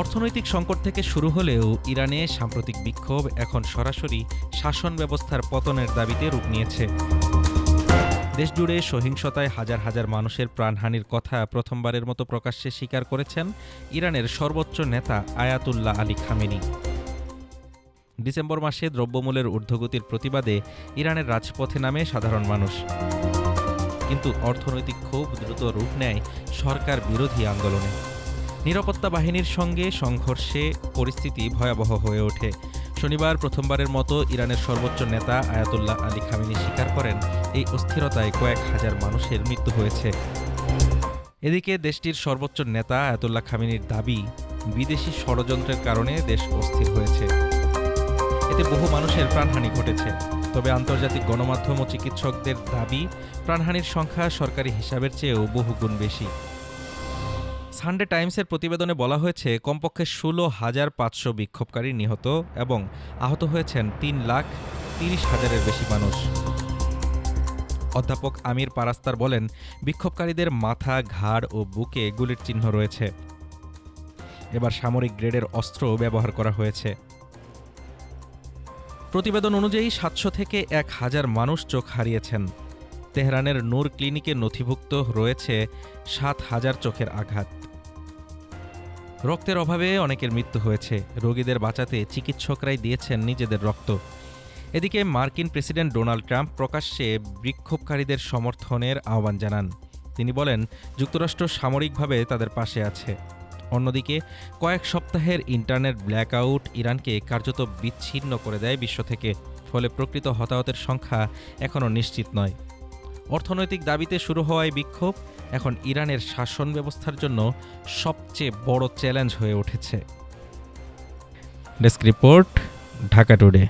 অর্থনৈতিক সংকট থেকে শুরু হলেও ইরানে সাম্প্রতিক বিক্ষোভ এখন সরাসরি শাসন ব্যবস্থার পতনের দাবিতে রূপ নিয়েছে। দেশজুড়ে সহিংসতায় হাজার হাজার মানুষের প্রাণহানির কথা প্রথমবারের মতো প্রকাশ্যে স্বীকার করেছেন ইরানের সর্বোচ্চ নেতা আয়াতুল্লাহ আলী খামেনি। ডিসেম্বর মাসে দ্রব্যমূল্যের ঊর্ধ্বগতির প্রতিবাদে ইরানের রাজপথে নামে সাধারণ মানুষ। কিন্তু অর্থনৈতিক ক্ষোভ দ্রুত রূপ নেয় সরকার বিরোধী আন্দোলনে। নিরাপত্তা বাহিনীর সঙ্গে সংঘর্ষে পরিস্থিতি ভয়াবহ হয়ে ওঠে। শনিবার প্রথমবারের মতো ইরানের সর্বোচ্চ নেতা আয়াতুল্লাহ আলী খামিনি স্বীকার করেন, এই অস্থিরতায় কয়েক হাজার মানুষের মৃত্যু হয়েছে। এদিকে দেশটির সর্বোচ্চ নেতা আয়াতুল্লাহ খামিনির দাবি, বিদেশি ষড়যন্ত্রের কারণে দেশ অস্থির হয়েছে। এতে বহু মানুষের প্রাণহানি ঘটেছে। তবে আন্তর্জাতিক গণমাধ্যম ও চিকিৎসকদের দাবি, প্রাণহানির সংখ্যা সরকারি হিসাবের চেয়েও বহুগুণ বেশি। সানডে টাইমসের প্রতিবেদনে বলা হয়েছে, কমপক্ষে ষোলো হাজার পাঁচশো বিক্ষোভকারী নিহত এবং আহত হয়েছেন তিন লাখ তিরিশ হাজারের বেশি মানুষ। অধ্যাপক আমির পারাস্তার বলেন, বিক্ষোভকারীদের মাথা, ঘাড় ও বুকে গুলির চিহ্ন রয়েছে। এবার সামরিক গ্রেডের অস্ত্র ব্যবহার করা হয়েছে। প্রতিবেদন অনুযায়ী সাতশো থেকে এক হাজার মানুষ চোখ হারিয়েছেন। তেহরানের নূর ক্লিনিকে নথিভুক্ত রয়েছে সাত হাজার চোখের আঘাত। রক্তের অভাবে অনেকের মৃত্যু হয়েছে। রোগীদের বাঁচাতে চিকিৎসকরাই দিয়েছেন নিজেদের রক্ত। এদিকে মার্কিন প্রেসিডেন্ট ডোনাল্ড ট্রাম্প প্রকাশ্যে বিক্ষোভকারীদের সমর্থনের আহ্বান জানান। তিনি বলেন, যুক্তরাষ্ট্র সামরিকভাবে তাদের পাশে আছে। অন্যদিকে, কয়েক সপ্তাহের ইন্টারনেট ব্ল্যাকআউট ইরানকে কার্যত বিচ্ছিন্ন করে দেয় বিশ্ব থেকে, ফলে প্রকৃত হতাহতের সংখ্যা এখনও নিশ্চিত নয়। অর্থনৈতিক দাবিতে শুরু হওয়ায় বিক্ষোভ। এখন ইরানের শাসন ব্যবস্থার জন্য সবচেয়ে বড় চ্যালেঞ্জ হয়ে উঠেছে। Desk report, Dhaka today.